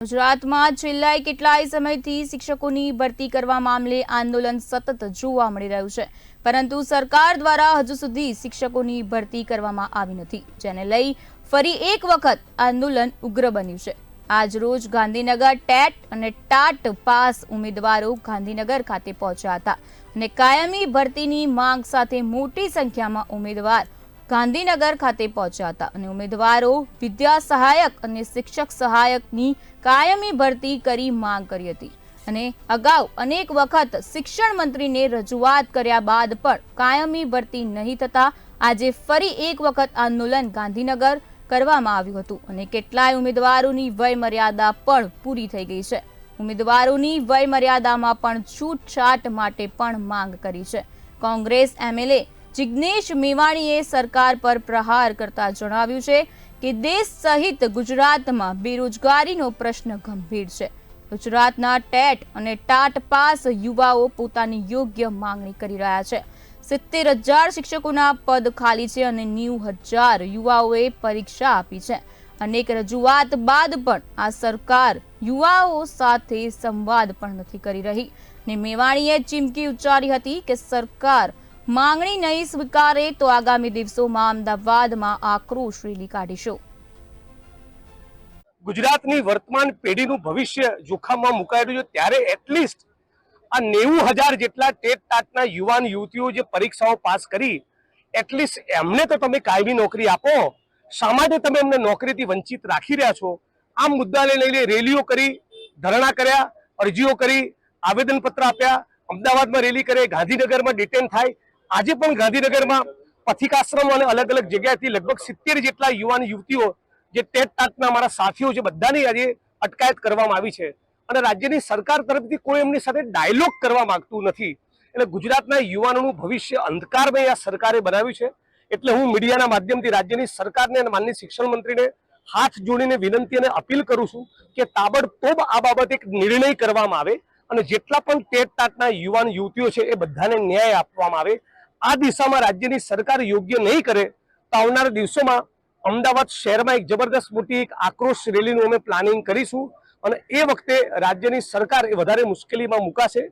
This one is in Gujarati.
ગુજરાતમાં છેલ્લા કેટલાય સમયથી શિક્ષકોની ભરતી કરવા મામલે આંદોલન સતત જોવા મળી રહ્યું છે. પરંતુ સરકાર દ્વારા હજુ સુધી શિક્ષકોની ભરતી કરવામાં આવી નથી, જેને લઈ ફરી એક વખત આંદોલન ઉગ્ર બન્યું છે. આજ રોજ ગાંધીનગર ટેટ અને ટાટ પાસ ઉમેદવારો ગાંધીનગર ખાતે પહોંચ્યા હતા અને કાયમી ભરતીની માંગ સાથે મોટી સંખ્યામાં ઉમેદવાર ગાંધીનગર ખાતે પહોંચ્યા હતા અને ઉમેદવારો વિદ્યા સહાયક અને શિક્ષક સહાયકની કાયમી ભરતી કરી માંગ કરી હતી. અને અગાઉ અનેક વખત શિક્ષણ મંત્રીને રજૂઆત કર્યા બાદ પણ કાયમી ભરતી નહીં થતા આજે ફરી એક વખત આંદોલન ગાંધીનગર કરવામાં આવ્યું હતું અને કેટલાય ઉમેદવારોની વય મર્યાદા પણ પૂરી થઈ ગઈ છે. ઉમેદવારોની વય મર્યાદામાં પણ છૂટછાટ માટે પણ માંગ કરી છે. કોંગ્રેસ એમએલએ જિગ્નેશ મેવાણીએ સરકાર પર પ્રહાર કરતા જણાવ્યું છે કે દેશ સહિત ગુજરાતમાં બેરોજગારીનો પ્રશ્ન ગંભીર છે. ગુજરાતના ટેટ અને ટાટ પાસ યુવાઓ પોતાની યોગ્ય માંગણી કરી રહ્યા છે. સિત્તેર હજાર શિક્ષકોના પદ ખાલી છે અને નેવું હજાર યુવાઓએ પરીક્ષા આપી છે. અનેક રજૂઆત બાદ પણ આ સરકાર યુવાઓ સાથે સંવાદ પણ નથી કરી રહી. ને મેવાણીએ ચીમકી ઉચ્ચારી હતી કે સરકાર માંગણી નહીં સ્વીકારે તો આગામી દિવસોમાં અમદાવાદમાં આક્રોશ રેલી કાઢીશું. ગુજરાતની વર્તમાન પેઢીનું ભવિષ્ય જોખમમાં મુકાયેલું છે, ત્યારે એટલીસ્ટ આ નેવું હજાર જેટલા ટેટ ટાટના યુવાન યુવતીઓ જે પરીક્ષાઓ પાસ કરી, એટલીસ્ટ એમને તો તમે કાયમી નોકરી આપો. શા માટે તમે એમને નોકરીથી વંચિત રાખી રહ્યા છો. આ મુદ્દાને લઈને રેલીઓ કરી, ધરણા કર્યા, અરજીઓ કરી, આવેદનપત્ર આપ્યા, અમદાવાદમાં રેલી કરે, ગાંધીનગરમાં ડિટેન થાય આજે પણ ગાંધીનગરમાં પથિકાશ્રમ અને અલગ અલગ જગ્યાએથી લગભગ સિત્તેર જેટલા યુવાન યુવતીઓ જે ટેટ ટાટના મારા સાથીઓ છે, બધાની આજે અટકાયત કરવામાં આવી છે. અને રાજ્યની સરકાર તરફથી કોઈ એમની સાથે ડાયલોગ કરવા માંગતું નથી. એટલે ગુજરાતના યુવાનોનું ભવિષ્ય અંધકારમય આ સરકારે બનાવ્યું છે. એટલે હું મીડિયાના માધ્યમથી રાજ્યની સરકારને અને માનની શિક્ષણ મંત્રીને હાથ જોડીને વિનંતી અને અપીલ કરું છું કે તાબડતોબ આ બાબતે એક નિર્ણય કરવામાં આવે અને જેટલા પણ ટેટ ટાટના યુવાન યુવતીઓ છે, એ બધાને ન્યાય આપવામાં આવે. આ દિશામાં રાજ્યની સરકાર યોગ્ય નહીં કરે તો આવનારા દિવસોમાં અમદાવાદ શહેરમાં એક જબરદસ્ત મોટી એક આક્રોશ રેલીનું અમે પ્લાનિંગ કરીશું. અને એ વખતે રાજ્યની સરકાર એ વધારે મુશ્કેલીમાં મુકાશે.